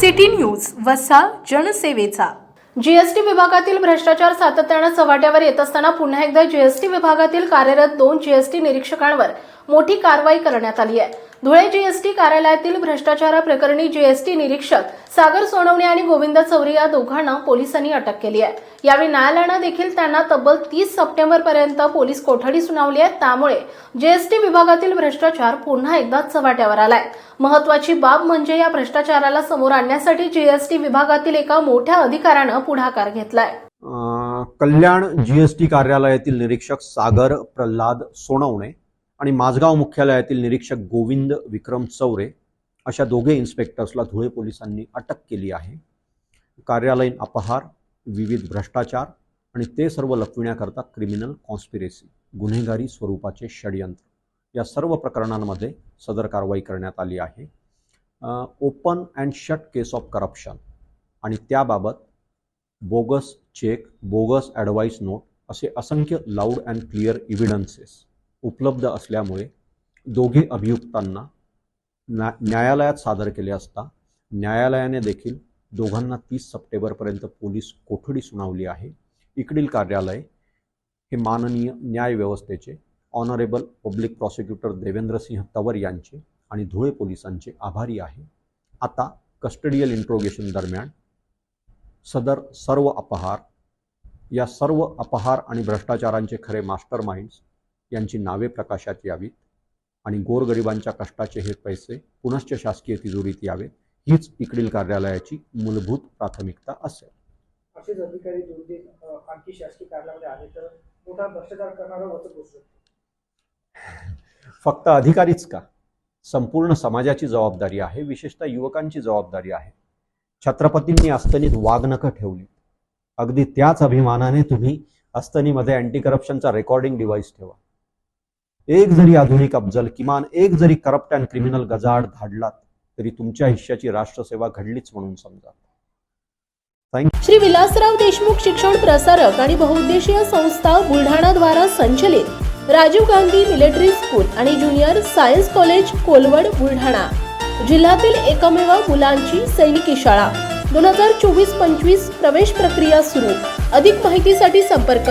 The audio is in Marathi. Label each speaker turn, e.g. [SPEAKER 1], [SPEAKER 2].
[SPEAKER 1] सिटी न्यूज वसा जनसेवेचा.
[SPEAKER 2] जीएसटी विभागातील भ्रष्टाचार सातत्यानं चव्हाट्यावर येत असताना पुन्हा एकदा जीएसटी विभागातील कार्यरत दोन जीएसटी निरीक्षकांवर मोठी कारवाई करण्यात आली आहे. धुळे जीएसटी कार्यालयातील भ्रष्टाचाराप्रकरणी जीएसटी निरीक्षक सागर सोनवणे आणि गोविंद चौरे या दोघांना पोलिसांनी अटक केली आहे. यावेळी न्यायालयानं देखील त्यांना तब्बल तीस सप्टेंबर पर्यंत पोलीस कोठडी सुनावली आहे. त्यामुळे जीएसटी विभागातील भ्रष्टाचार पुन्हा एकदा चव्हाट्यावर आलाय. महत्वाची बाब म्हणजे या भ्रष्टाचाराला समोर आणण्यासाठी जीएसटी विभागातील एका मोठ्या अधिकाऱ्यानं पुढाकार घेतलाय.
[SPEAKER 3] कल्याण जीएसटी कार्यालयातील निरीक्षक सागर प्रल्हाद सोनवणे आणि माझगाव मुख्यालयातील निरीक्षक गोविंद विक्रम चौरे अशा दोघे इन्स्पेक्टर्सला धुळे पोलिसांनी अटक केली आहे. कार्यालयीन अपहार विविध भ्रष्टाचार आणि ते सर्व लपविण्याकरता क्रिमिनल कॉन्स्पिरेसी गुन्हेगारी स्वरूपाचे षडयंत्र या सर्व प्रकरणांमध्ये सदर कारवाई करण्यात आली आहे. Open and shut case of corruption आणि त्याबाबत bogus cheque bogus advice note असे असंख्य लाऊड अँड क्लिअर इव्हिडन्सेस उपलब्ध असल्यामुळे दोघे अभियुक्तांना न्या न्यायालयात सादर केले असता न्यायालयाने देखील दोघांना तीस सप्टेंबरपर्यंत पोलीस कोठडी सुनावली आहे. इकडील कार्यालय हे माननीय न्यायव्यवस्थेचे honourable public prosecutor Devendrasinh Tawar यांचे आणि धुळे पोलिसांचे आभारी आहे. आता कस्टडियल इंट्रोगेशन दरम्यान सदर सर्व अपहार या सर्व अपहार आणि भ्रष्टाचारांचे खरे मास्टर माइंड्स यांची नावे प्रकाशात यावीत आणि गोरगरिबांच्या कष्टाचे हे पैसे पुनश्च शासकीय तिजोरीत यावेत हीच इकडील कार्यालयाची मूलभूत प्राथमिकता असेल.
[SPEAKER 4] असेच अधिकारी दोन दिन अ, आणखी शासकीय कार्यालयामध्ये आले तर मोठा भ्रष्टाचार करणारा वचक बसू शकतो.
[SPEAKER 3] फक्त अधिकारीच का? संपूर्ण समाजाची जबाबदारी आहे विशेषतः युवकांची जबाबदारी आहे. छत्रपतींनी अस्तनीत वाघनखं ठेवली. अगदी त्याच अभिमानाने तुम्ही अस्तनीमध्ये अँटी करप्शनचा रेकॉर्डिंग डिव्हाइस ठेवा. एक जरी आधुनिक अफजल किमान एक जरी करप्ट अँड क्रिमिनल गजाड धाडलात तरी तुमच्या हिश्श्याची राष्ट्रसेवा घडलीच म्हणून समजा.
[SPEAKER 2] श्री विलासराव देशमुख शिक्षण प्रसारक आणि बहुउद्देशीय संस्था बुलढाणा द्वारा संचलित राजीव गांधी मिलिटरी स्कूल आणि junior science college Kolwad Buldhana. जिल्ह्यातील एकमेव मुलांची सैनिकी शाळा. दोन हजार चोवीस पंचवीस प्रवेश प्रक्रिया सुरू. अधिक माहितीसाठी संपर्क